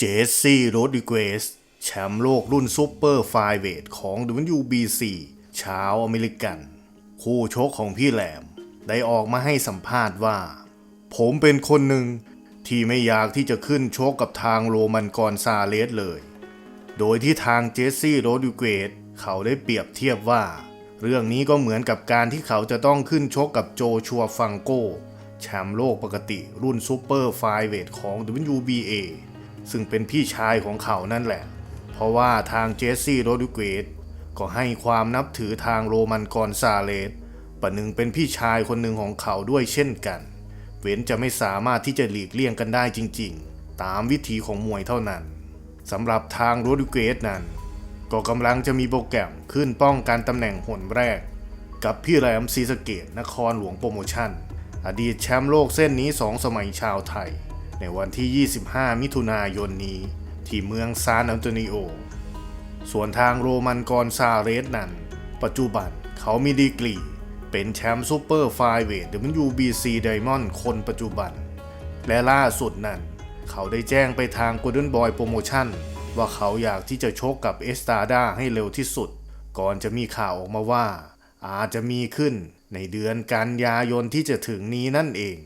เจสซี่โรดริเกสแชมป์โลกรุ่นซูเปอร์ไฟเวทของ WBC ชาวอเมริกัน คู่ชกของพี่แหลม ได้ออกมาให้สัมภาษณ์ว่า ผมเป็นคนหนึ่งที่ไม่อยากที่จะขึ้นชกกับทางโรมันกอนซาเลสเลย โดยที่ทางเจสซี่โรดริเกสเขาได้เปรียบเทียบว่า เรื่องนี้ก็เหมือนกับการที่เขาจะต้องขึ้นชกกับโจชัวฟังโกแชมป์โลกปกติรุ่นซูเปอร์ไฟเวทของ WBA ซึ่งเป็นพี่ชายของเขานั่นแหละ เพราะว่าทางเจสซี่โรดิเกสก็ให้ความนับถือทางโรมันกอนซาเลสประหนึ่งเป็นพี่ชายคนหนึ่งของเขาด้วยเช่นกัน เว้นจะไม่สามารถที่จะหลีกเลี่ยงกันได้จริงๆ ตามวิถีของมวยเท่านั้นสำหรับทางโรดิเกสนั้น ก็กำลังจะมีโปรแกรมขึ้นป้องกันตำแหน่งหนแรก กับพี่แรมซีสเกตนครหลวงโปรโมชั่น อดีตแชมป์โลกเส้นนี้2สมัยชาวไทย ในวันที่ 25 มิถุนายนนี้ ที่เมืองซานอันโตนิโอ ส่วนทางโรมันกอนซาเรสนั้น ปัจจุบันเขามีดีกรี เป็นแชมป์ซูเปอร์ไฟเวท WBC Diamond คนปัจจุบัน และล่าสุดนั้น เขาได้แจ้งไปทาง Golden Boy Promotion ว่าเขาอยากที่จะชกกับเอสตาดาให้เร็วที่สุด ก่อนจะมีข่าวออกมาว่า อาจจะมีขึ้นในเดือนกันยายนที่จะถึงนี้นั่นเอง